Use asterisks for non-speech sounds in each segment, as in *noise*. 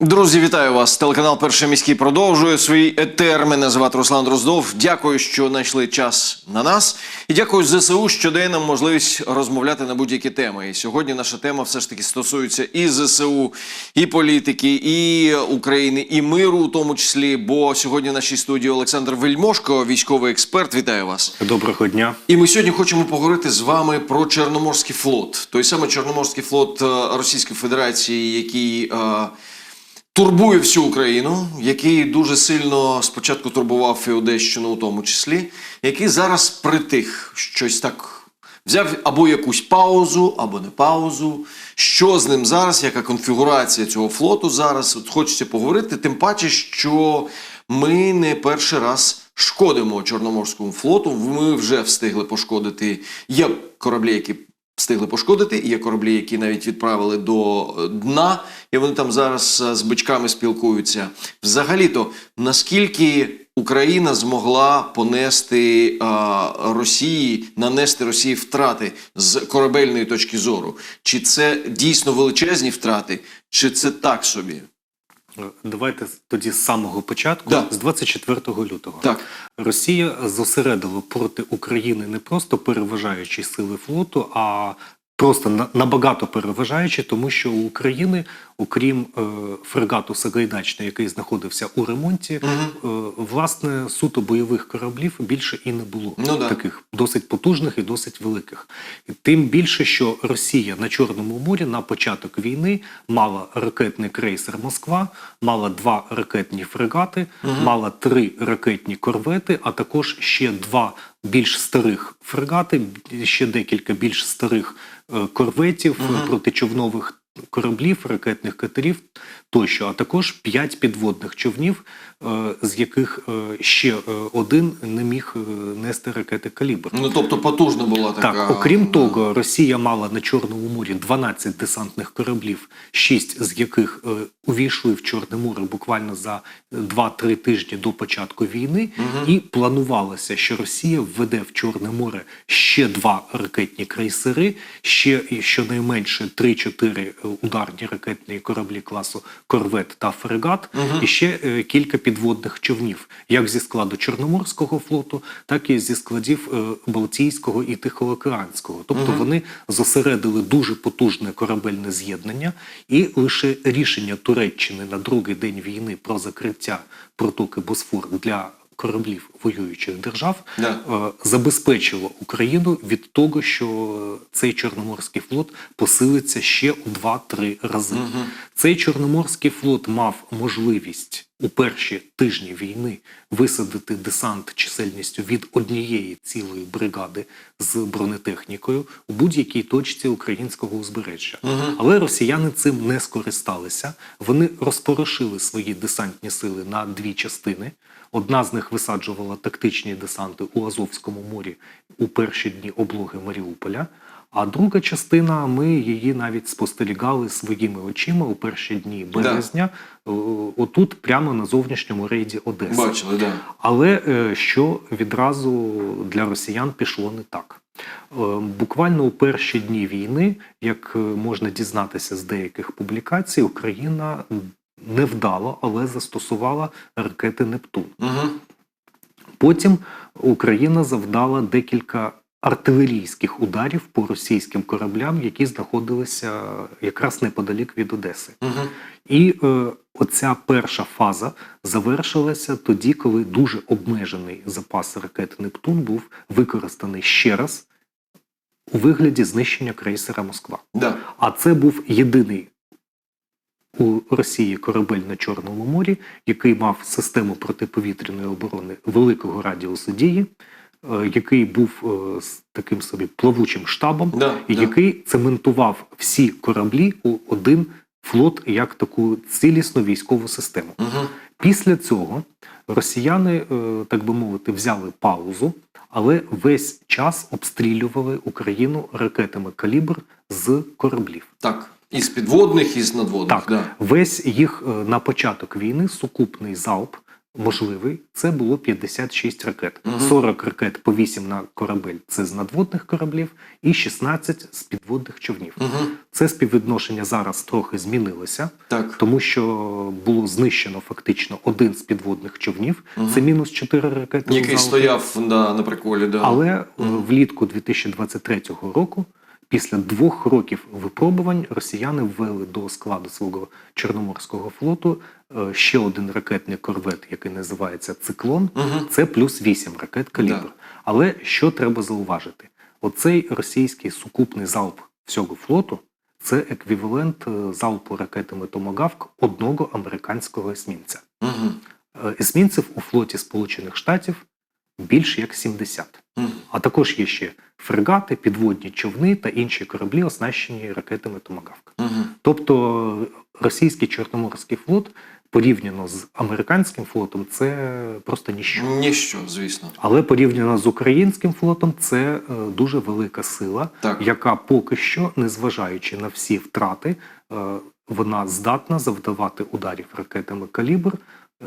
Друзі, вітаю вас. Телеканал Перший міський продовжує свій етер. Мене звати Руслан Дроздов. Дякую, що знайшли час на нас. І дякую ЗСУ, що дає нам можливість розмовляти на будь-які теми. І сьогодні наша тема все ж таки стосується і ЗСУ, і політики, і України, і миру, у тому числі. Бо сьогодні в нашій студії Олександр Вельмошко, військовий експерт. Вітаю вас. Доброго дня. І ми сьогодні хочемо поговорити з вами про Чорноморський флот. Той самий Чорноморський флот е, Російської Федерації, який е, турбує всю Україну, який дуже сильно спочатку турбував і Одещину, у тому числі, який зараз притих щось так. Взяв або якусь паузу, або не паузу. Що з ним зараз, яка конфігурація цього флоту зараз? От хочеться поговорити, тим паче, що ми не перший раз шкодимо Чорноморському флоту. Ми вже встигли пошкодити. Є кораблі, які встигли пошкодити, є кораблі, які навіть відправили до е, дна, і вони там зараз е, з бичками спілкуються. Взагалі-то, наскільки Україна змогла понести а, Росії, нанести Росії втрати з корабельної точки зору? Чи це дійсно величезні втрати, чи це так собі? Давайте тоді з самого початку, Да. з 24 лютого. Так. Росія зосередила проти України не просто переважаючі сили флоту, а просто набагато переважаючи, тому що у України, окрім е, фрегату Сагайдачний, який знаходився у ремонті, е, власне суто бойових кораблів більше і не було Ну да. таких досить потужних і досить великих. Тим більше, що Росія на Чорному морі на початок війни мала ракетний крейсер Москва, мала два ракетні фрегати, мала три ракетні корвети, а також ще два більш старих фрегати, ще декілька більш старих е, корветів, угу. протичовнових кораблів, ракетних катерів тощо, а також п'ять підводних човнів, е, з яких е, ще е, один не міг нести ракети калібр. Ну тобто потужна була така. Так, окрім того, Росія мала на Чорному морі 12 десантних кораблів, 6 з яких увійшли в Чорне море буквально за 2-3 тижні до початку війни, і планувалося, що Росія введе в Чорне море ще два ракетні крейсери, ще щонайменше 3-4 е, ударні ракетні кораблі класу Корвет та Фрегат, і ще е, кілька підводних човнів, як зі складу Чорноморського флоту, так і зі складів е, Балтійського і Тихоокеанського. Тобто вони зосередили дуже потужне корабельне з'єднання, і лише рішення Туреччини на другий день війни про закриття протоки Босфор для кораблів воюючих держав Да. е, забезпечило Україну від того, що цей Чорноморський флот посилиться ще у 2-3 рази. Цей Чорноморський флот мав можливість у перші тижні війни висадити десант чисельністю від однієї цілої бригади з бронетехнікою у будь-якій точці українського узбережжя. Але росіяни цим не скористалися. Вони розпорошили свої десантні сили на дві частини. Одна з них висаджувала тактичні десанти у Азовському морі у перші дні облоги Маріуполя. А друга частина, ми її навіть спостерігали своїми очима у перші дні березня, о- отут, прямо на зовнішньому рейді Одеси. Бачили, да. Але е, що відразу для росіян пішло не так. Е, Буквально у перші дні війни, як е, можна дізнатися з деяких публікацій, Україна невдало, але застосувала ракети Нептун. Угу. Потім Україна завдала декілька артилерійських ударів по російським кораблям, які знаходилися якраз неподалік від Одеси. Угу. І е, оця перша фаза завершилася тоді, коли дуже обмежений запас ракет Нептун був використаний ще раз у вигляді знищення крейсера Москва. Да. А це був єдиний у Росії корабель на Чорному морі, який мав систему протиповітряної оборони великого радіусу дії, який був е, з таким собі плавучим штабом, Да, і да. який цементував всі кораблі у один флот як таку цілісну військову систему. Угу. Після цього росіяни, е, так би мовити, взяли паузу, але весь час обстрілювали Україну ракетами калібр з кораблів. Так. Із підводних, і з надводних. Так, Да. весь їх е, на початок війни сукупний залп можливий, це було 56 ракет. Мгм. 40 ракет по 8 на корабель це з надводних кораблів, і 16 з підводних човнів. Угу. Це співвідношення зараз трохи змінилося, Так. тому що було знищено фактично один з підводних човнів. Мгм. Це мінус 4 ракети. Який стояв да, на приколі, да. Але Мгм. влітку 2023 року, після двох років випробувань, росіяни ввели до складу свого Чорноморського флоту е, ще один ракетний корвет, який називається Циклон. Угу. Це плюс 8 ракет калібр. Да. Але що треба зауважити? Оцей російський сукупний залп всього флоту це еквівалент е, залпу ракетами Томагавк одного американського есмінця. Угу. Есмінців у флоті Сполучених Штатів більш як 70. Угу. А також є ще фрегати, підводні човни та інші кораблі, оснащені ракетами Томагавк. Угу. Тобто російський Чорноморський флот порівняно з американським флотом це просто ніщо. Ніщо, звісно. Але порівняно з українським флотом, це е, дуже велика сила, Так. яка поки що, незважаючи на всі втрати, е, вона здатна завдавати ударів ракетами калібр,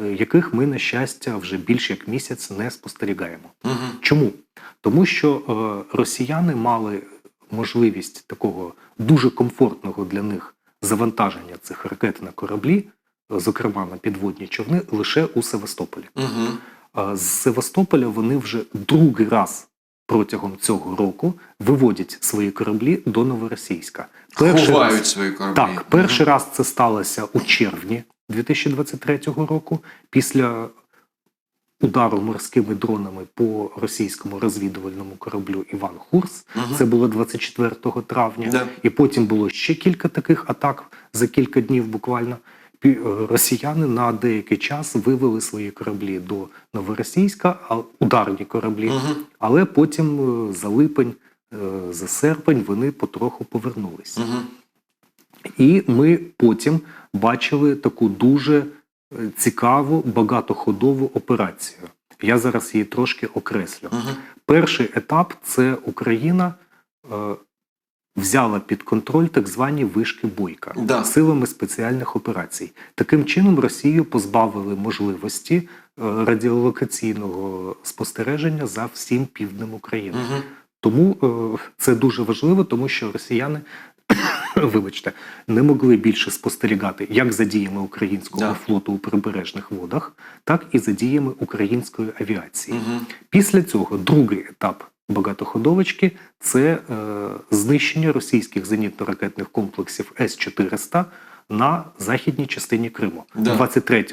яких ми, на щастя, вже більш як місяць не спостерігаємо. Угу. Чому? Тому що е, росіяни мали можливість такого дуже комфортного для них завантаження цих ракет на кораблі, зокрема на підводні човни, лише у Севастополі. Угу. З Севастополя вони вже другий раз протягом цього року виводять свої кораблі до Новоросійська. Ховають свої кораблі. так, перший раз це сталося у червні 2023 року, після удару морськими дронами по російському розвідувальному кораблю Іван Хурс. Мгм. Це було 24 травня. Да. І потім було ще кілька таких атак за кілька днів буквально. Е, Росіяни на деякий час вивели свої кораблі до Новоросійська, а ударні кораблі, Угу. але потім е, за липень, е, за серпень вони потроху повернулись. Угу. І ми потім бачили таку дуже е, цікаву багатоходову операцію. Я зараз її трошки окреслю. Угу. Перший етап це Україна е, взяла під контроль так звані вишки бойка Да. силами спеціальних операцій. Таким чином Росію позбавили можливості е, радіолокаційного спостереження за всім півднем України. Угу. Тому е, це дуже важливо, тому що росіяни, *laughs* вибачте, не могли більше спостерігати як за діями українського Да. флоту у прибережних водах, так і за діями української авіації. Угу. Після цього другий етап багатоходовочки це е, знищення російських зенітно-ракетних комплексів С-400 на західній частині Криму. Да. 23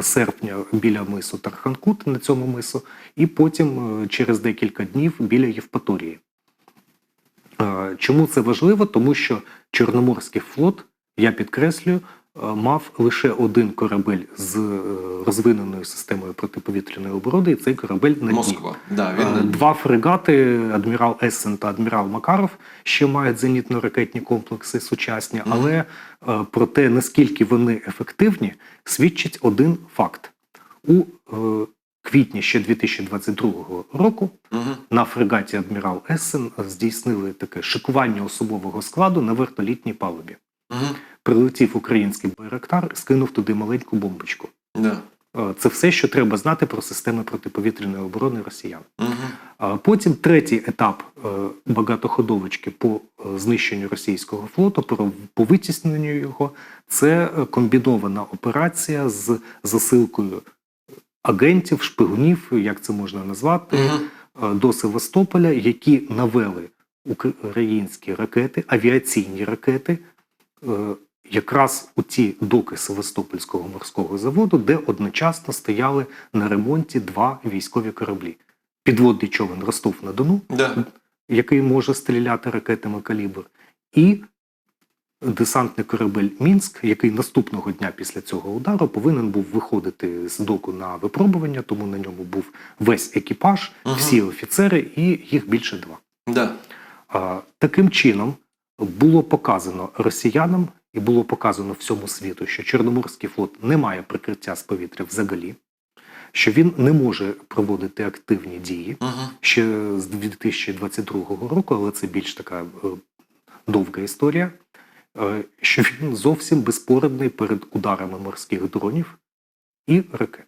серпня біля мису Тарханкут на цьому мису, і потім е, через декілька днів біля Євпаторії. Чому це важливо? Тому що Чорноморський флот, я підкреслюю, е, мав лише один корабель з е, розвиненою системою протиповітряної оборони, і цей корабель на. Москва. Да, він Е, Два фрегати, адмірал Ессен та адмірал Макаров, ще мають зенітно-ракетні комплекси сучасні, але про те, наскільки вони ефективні, свідчить один факт. У квітні ще 2022 року Угу. на фрегаті адмірал Ессен здійснили таке шикування особового складу на вертолітній палубі. Угу. Прилетів український байрактар, скинув туди маленьку бомбочку. Да. Е, Це все, що треба знати про системи протиповітряної оборони росіян. Угу. Потім третій етап е, багатоходовочки по е, знищенню російського флоту, по витісненню його, це комбінована операція з засилкою агентів, шпигунів, як це можна назвати, Угу. до Севастополя, які навели українські ракети, авіаційні ракети. е, Якраз у ті доки Севастопольського морського заводу, де одночасно стояли на ремонті два військові кораблі: підводний човен Ростов на Дону, Да. який може стріляти ракетами калібр, і десантний корабель Мінськ, який наступного дня після цього удару повинен був виходити з доку на випробування, тому на ньому був весь екіпаж, Ага. всі офіцери, і їх більше два. Да. А, Таким чином було показано росіянам і було показано всьому світу, що Чорноморський флот не має прикриття з повітря взагалі, що він не може проводити активні дії Угу. ще з 2022 року, але це більш така е, довга історія. Е, Що він зовсім безпорадний перед ударами морських дронів і ракет.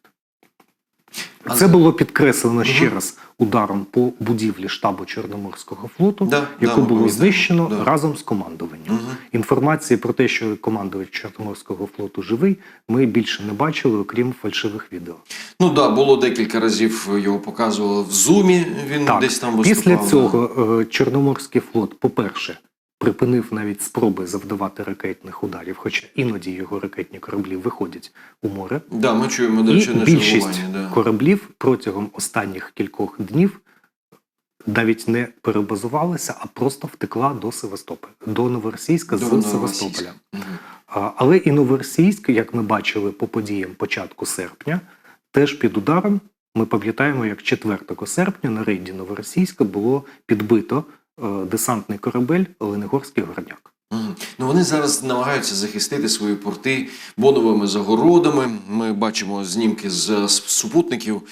Це було підкреслено ще раз ударом по будівлі штабу Чорноморського флоту, Да, да, яку ми було знищено Да. разом з командуванням. Мгм. Інформації про те, що командувач Чорноморського флоту живий, ми більше не бачили, окрім фальшивих відео. Ну так, да, було декілька разів його показували в зумі. Він Так, десь там виступав. після цього е, Чорноморський флот, по-перше, припинив навіть спроби завдавати ракетних ударів, хоча іноді його ракетні кораблі виходять у море. Да, ми чуємо, до І більшість. Да. кораблів протягом останніх кількох днів навіть не перебазувалися, а просто втекла до Севастополя, до Новоросійська До з Новоросійська. Севастополя. А, Але і Новоросійськ, як ми бачили по подіям початку серпня, теж під ударом. Ми пам'ятаємо, як 4 серпня на рейді Новоросійська було підбито десантний корабель Ленигорський горняк. Ну вони зараз намагаються захистити свої порти боновими загородами. Ми бачимо знімки з, з супутників.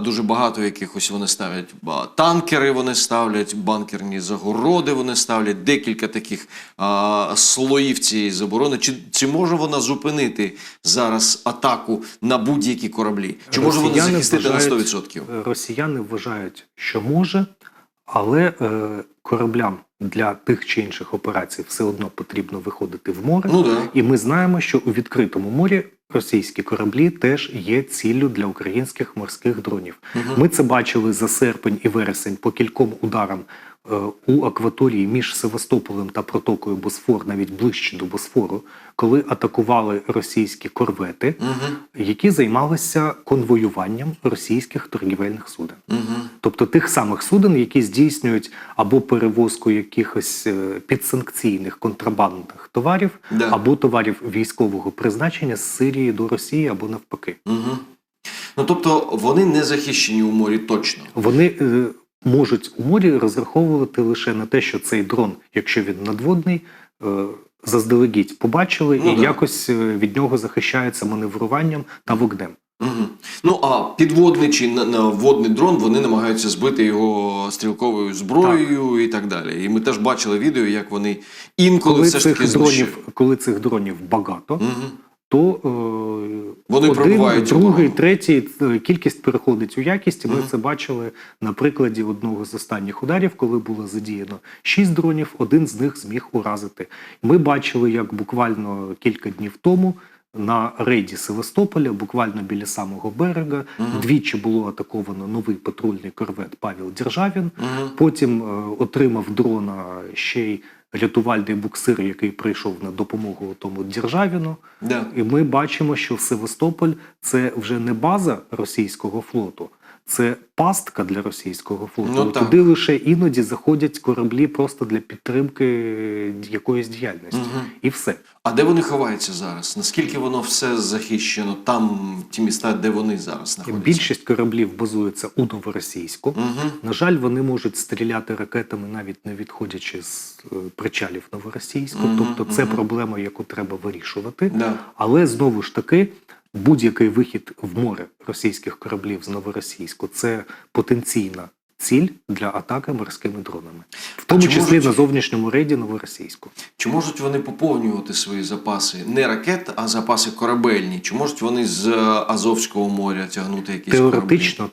Дуже багато якихось вони ставлять танкери. Вони ставлять банкерні загороди. Вони ставлять декілька таких а, слоїв цієї заборони. Чи, чи може вона зупинити зараз атаку на будь-які кораблі? Чи може вона захистити вважають- на 100%? Е, Росіяни вважають, що може, але е, кораблям для тих чи інших операцій все одно потрібно виходити в море. Ну да. І ми знаємо, що у відкритому морі російські кораблі теж є ціллю для українських морських дронів. Мгм. Ми це бачили за серпень і вересень по кільком ударам е, у акваторії між Севастополем та протокою Босфор, навіть ближче до Босфору, коли атакували російські корвети, Мгм. які займалися конвоюванням російських торгівельних суден. Мгм. Тобто тих самих суден, які здійснюють або перевозку якихось е, підсанкційних контрабандних товарів, Да. або товарів військового призначення з Сирії до Росії, або навпаки. Мгм. Ну тобто вони не захищені у морі точно. Вони е, можуть у морі розраховувати лише на те, що цей дрон, якщо він надводний, е, заздалегідь побачили Ну і да. якось е, від нього захищаються маневруванням та вогнем. Угу. Ну а підводний чи водний дрон вони намагаються збити його стрілковою зброєю і так далі. І ми теж бачили відео, як вони інколи Коли все ж таки дронів, коли цих дронів багато, Угу. то е, Вони один, другий, третій е, кількість переходить у якість. І ми Мгм. це бачили на прикладі одного з останніх ударів, коли було задіяно шість дронів, один з них зміг уразити. Ми бачили, як буквально кілька днів тому. На рейді Севастополя, буквально біля самого берега, Угу. двічі було атаковано новий патрульний корвет Павел Державін. Угу. Потім е, отримав дрона ще й рятувальний буксир, який прийшов на допомогу тому Державіну. Да. І ми бачимо, що Севастополь це вже не база російського флоту, це пастка для російського флоту. Ну. Туди лише іноді заходять кораблі просто для підтримки якоїсь діяльності. Мгм. І все. А де вони ховаються зараз? Наскільки воно все захищено? Там ті міста, де вони зараз знаходяться? Більшість кораблів базується у Новоросійську. Угу. На жаль, вони можуть стріляти ракетами, навіть не відходячи з е, причалів Новоросійську. Мгм, Тобто, це мгм. проблема, яку треба вирішувати. Да. Але знову ж таки, будь-який вихід в море російських кораблів з Новоросійську це потенційна ціль для атаки морськими дронами, в тому числі можуть- на зовнішньому рейді Новоросійську. Чи можуть вони поповнювати свої запаси не ракет, а запаси корабельні? Чи можуть вони з е, Азовського моря тягнути якісь кораблі?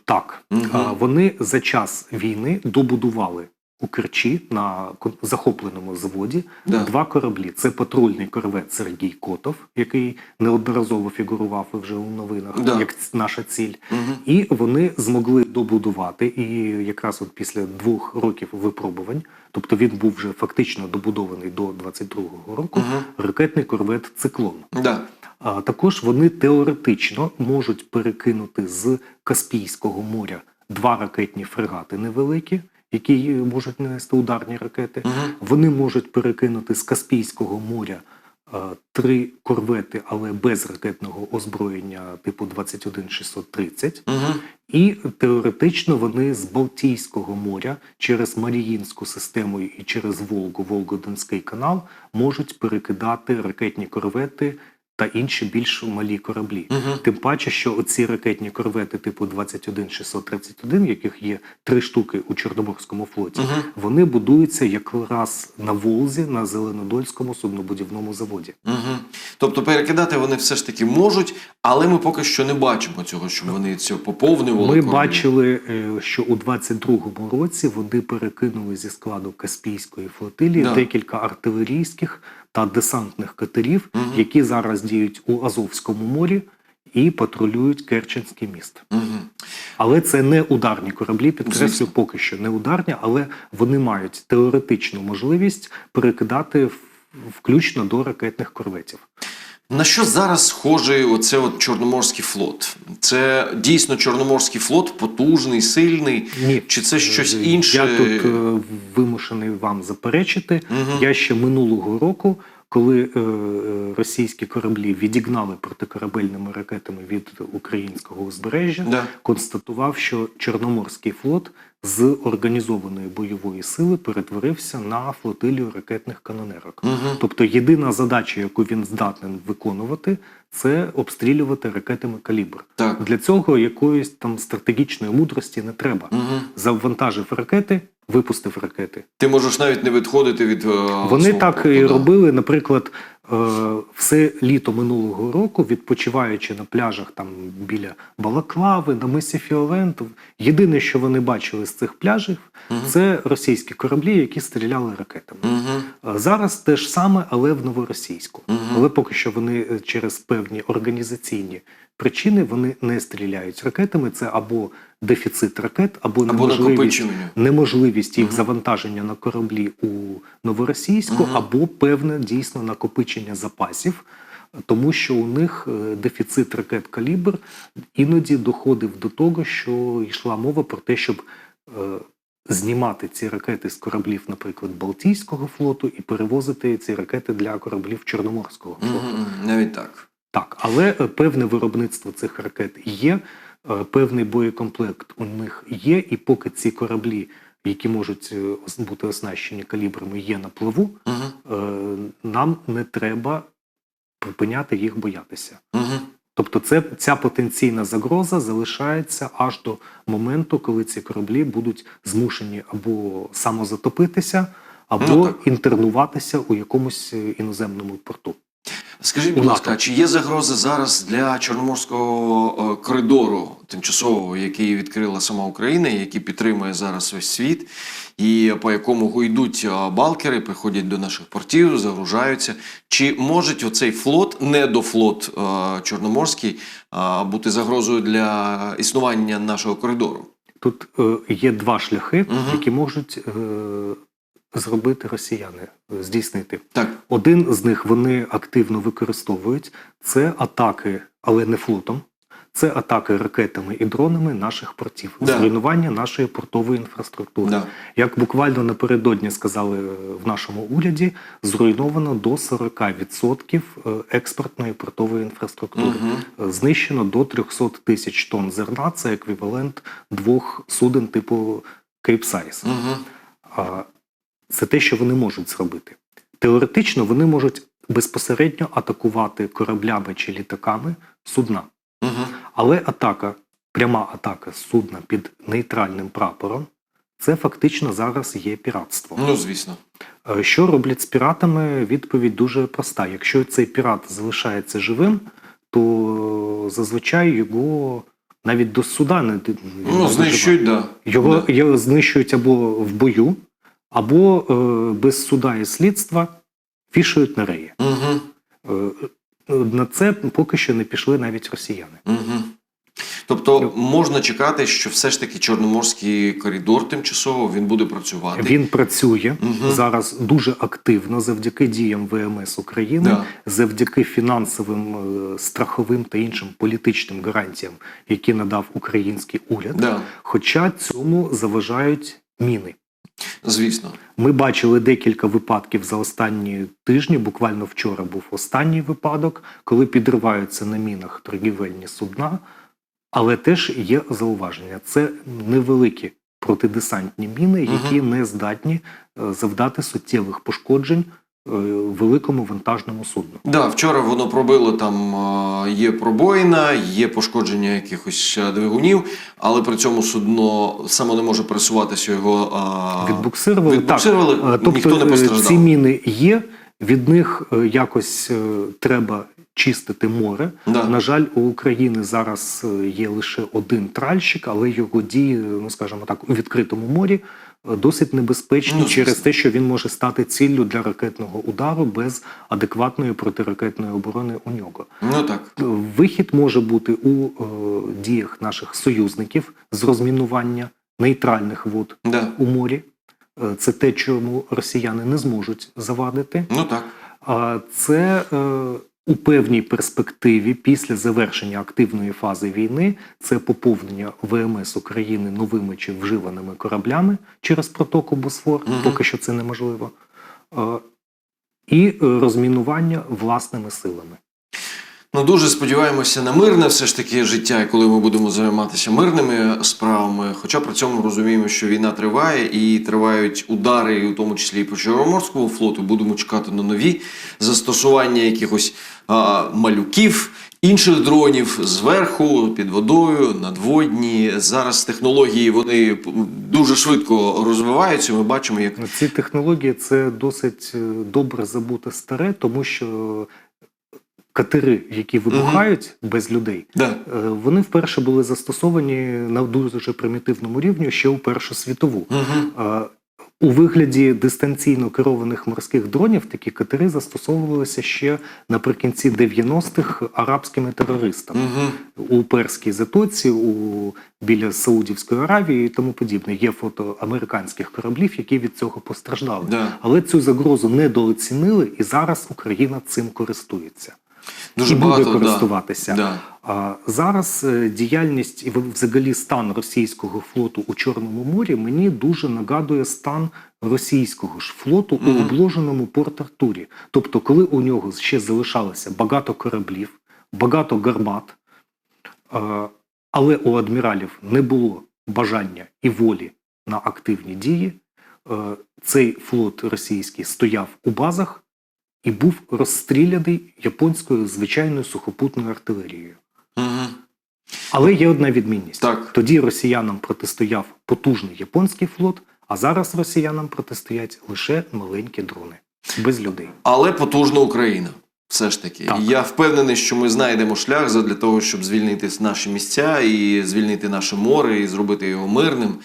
Так. А, Вони за час війни добудували у Керчі на захопленому заводі Да. два кораблі. Це патрульний корвет Сергій Котов, який неодноразово фігурував вже у новинах, Да. як наша ціль. Мгм. І вони змогли добудувати, і якраз от після двох років випробувань, тобто він був вже фактично добудований до 22-го року, Мгм. ракетний корвет Циклон. Да. А також вони теоретично можуть перекинути з Каспійського моря два ракетні фрегати невеликі, які можуть нанести ударні ракети. Мгм. Вони можуть перекинути з Каспійського моря е, три корвети, але без ракетного озброєння типу 21630. Мгм. І теоретично вони з Балтійського моря через Маріїнську систему і через Волгу, Волго-Донський канал можуть перекидати ракетні корвети та інші більш малі кораблі. Мгм. Тим паче, що оці ракетні корвети типу 21631, яких є три штуки у Чорноморському флоті, Мгм. вони будуються якраз на Волзі на Зеленодольському суднобудівному заводі. Угу. Тобто перекидати вони все ж таки можуть, але ми поки що не бачимо цього, щоб вони цього поповнювали. Ми кораблі. бачили, е, що у 22-му році вони перекинули зі складу Каспійської флотилії Да. декілька артилерійських та десантних катерів, угу. які зараз діють у Азовському морі і патрулюють Керченський міст. Угу. Але це не ударні кораблі, підкреслю, поки що не ударні, але вони мають теоретичну можливість перекидати включно до ракетних корветів. На що зараз схожий оце от Чорноморський флот? Це дійсно Чорноморський флот, потужний, сильний, Ні, чи це щось Е, інше? Я тут е, вимушений вам заперечити. Угу. Я ще минулого року, коли е, е, російські кораблі відігнали протикорабельними ракетами від українського узбережжя, Да. констатував, що Чорноморський флот з організованої бойової сили перетворився на флотилію ракетних канонерок. Мгм. Тобто єдина задача, яку він здатний виконувати, це обстрілювати ракетами калібр. Так. Для цього якоїсь там стратегічної мудрості не треба. Угу. Завантажив ракети, випустив ракети. Ти можеш навіть не відходити від. е, Вони свого так і робили, наприклад, е, все літо минулого року, відпочиваючи на пляжах там біля Балаклави, на мисі Фіолентов. Єдине, що вони бачили з цих пляжів, Мгм. це російські кораблі, які стріляли ракетами. А Зараз те ж саме, але в новоросійську. Мгм. Але поки що вони через певні організаційні причини вони не стріляють ракетами. Це або дефіцит ракет, або, Або неможливість, неможливість їх Мгм. завантаження на кораблі у новоросійську, Мгм. або певне дійсно накопичення запасів. Тому що у них е, дефіцит ракет калібр іноді доходив до того, що йшла мова про те, щоб е, знімати ці ракети з кораблів, наприклад, Балтійського флоту, і перевозити ці ракети для кораблів Чорноморського флоту. Мгм. Навіть так. Так, але е, певне виробництво цих ракет є, е, певний боєкомплект у них є, і поки ці кораблі, які можуть е, бути оснащені калібрами, є на плаву, Угу. нам не треба припиняти їх боятися. Угу. Тобто, це ця потенційна загроза залишається аж до моменту, коли ці кораблі будуть змушені або самозатопитися, або Ну, інтернуватися у якомусь іноземному порту. Скажіть, будь ласка, чи є загрози зараз для Чорноморського е, коридору тимчасового, який відкрила сама Україна, який підтримує зараз весь світ, і по якому йдуть е, балкери, приходять до наших портів, загружаються? Чи може оцей флот, недофлот е, Чорноморський, бути загрозою для існування нашого коридору? Тут є два шляхи, Мгм. які можуть зробити росіяни, е, здійснити. Так. Один з них вони активно використовують це атаки, але не флотом. Це атаки ракетами і дронами наших портів, Да. зруйнування нашої портової інфраструктури. Да. Як буквально напередодні сказали е, в нашому уряді, зруйновано до 40% е, експортної портової інфраструктури. Е, Знищено до 300 тисяч тонн зерна. Це еквівалент двох суден типу Кейпсайз. Мгм. Це те, що вони можуть зробити. Теоретично вони можуть безпосередньо атакувати кораблями чи літаками судна. Мгм. Але атака, пряма атака судна під нейтральним прапором, це фактично зараз є піратство. Ну, звісно. Е, Що роблять з піратами? Відповідь дуже проста. Якщо цей пірат залишається живим, то зазвичай його навіть до суда не Ну, знищують, да. Його, Да. його знищують або в бою, або е, без суда і слідства вішають на реї. Е, на це поки що не пішли навіть росіяни. Угу. Тобто можна чекати, що все ж таки Чорноморський коридор тимчасово він буде працювати. Він працює Мгм. зараз дуже активно завдяки діям ВМС України, Да. завдяки фінансовим, страховим та іншим політичним гарантіям, які надав український уряд. Да. Хоча цьому заважають міни. Звісно. Ми бачили декілька випадків за останні тижні. Буквально вчора був останній випадок, коли підриваються на мінах торгівельні судна. Але теж є зауваження: це невеликі протидесантні міни, які не здатні е, завдати суттєвих пошкоджень великому вантажному судну. Да, вчора воно пробило там є пробоїна, є пошкодження якихось двигунів, але при цьому судно само не може пересуватися його. а, Відбуксирували. відбуксирували, так. Е, тобто ніхто не е, постраждав. ці міни є, від них е, якось е, треба чистити море. Да. На жаль, у України зараз е, є лише один тральщик, але його дії, ну скажімо так, у відкритому морі е, досить небезпечні Ну, через те, що він може стати ціллю для ракетного удару без адекватної протиракетної оборони у нього. Ну так. Вихід може бути у е, діях наших союзників з розмінування нейтральних вод Да. у морі. Е, Це те, чому росіяни не зможуть завадити. Ну так. А це е, у певній перспективі після завершення активної фази війни це поповнення ВМС України новими чи вживаними кораблями через протоку Босфор. угу. Поки що це неможливо. І е, розмінування власними силами. Ну дуже сподіваємося на мирне все ж таки життя, і коли ми будемо займатися мирними справами. Хоча при цьому розуміємо, що війна триває і тривають удари, і у тому числі і по Чорноморському флоту. Будемо чекати на нові застосування якихось а, малюків. Інших дронів зверху, під водою, надводні. Зараз технології вони дуже швидко розвиваються. Ми бачимо, як Ці технології це досить е, добре забуте старе, тому що катери, які вибухають без людей, да. е, вони вперше були застосовані на дуже примітивному рівні ще у Першу світову. Угу. У вигляді дистанційно керованих морських дронів такі катери застосовувалися ще наприкінці 90-х арабськими терористами Угу. у Перській затоці, у біля Саудівської Аравії і тому подібне. Є фото американських кораблів, які від цього постраждали. Да. Але цю загрозу недооцінили, і зараз Україна цим користується Дуже і багато буде користуватися. Да. А зараз е, діяльність і взагалі стан російського флоту у Чорному морі мені дуже нагадує стан російського ж флоту у обложеному порт Артурі. Тобто, коли у нього ще залишалося багато кораблів, багато гармат, але у адміралів не було бажання і волі на активні дії, е, цей флот російський стояв у базах і був розстріляний японською звичайною сухопутною артилерією. Угу. Але є одна відмінність. Так. Тоді росіянам протистояв потужний японський флот, а зараз росіянам протистоять лише маленькі дрони без людей. Але потужна Україна. Все ж таки, Так. я впевнений, що ми знайдемо шлях для того, щоб звільнити наші місця і звільнити наше море, і зробити його мирним,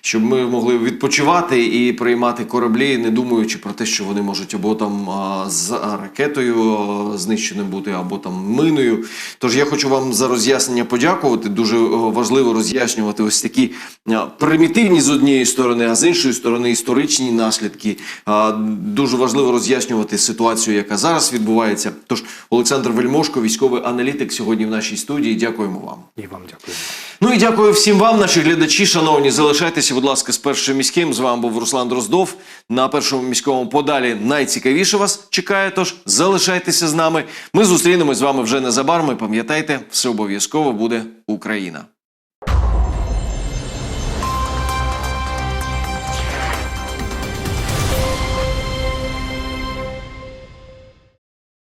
щоб ми могли відпочивати і приймати кораблі, не думаючи про те, що вони можуть або там з ракетою а, знищеним бути, або там миною. Тож я хочу вам за роз'яснення подякувати. Дуже важливо роз'яснювати ось такі примітивні з однієї сторони, а з іншої сторони історичні наслідки. Дуже важливо роз'яснювати ситуацію, яка зараз відбувається. Тож Олександр Вельмошко, військовий аналітик, сьогодні в нашій студії. Дякуємо вам. І вам дякую. Ну і дякую всім вам, наші глядачі. Шановні, залишайтеся, будь ласка, з першим міським. З вами був Руслан Дроздов. На першому міському подалі найцікавіше вас чекає. Тож залишайтеся з нами. Ми зустрінемось з вами вже незабаром. І Пам'ятайте, все обов'язково буде Україна.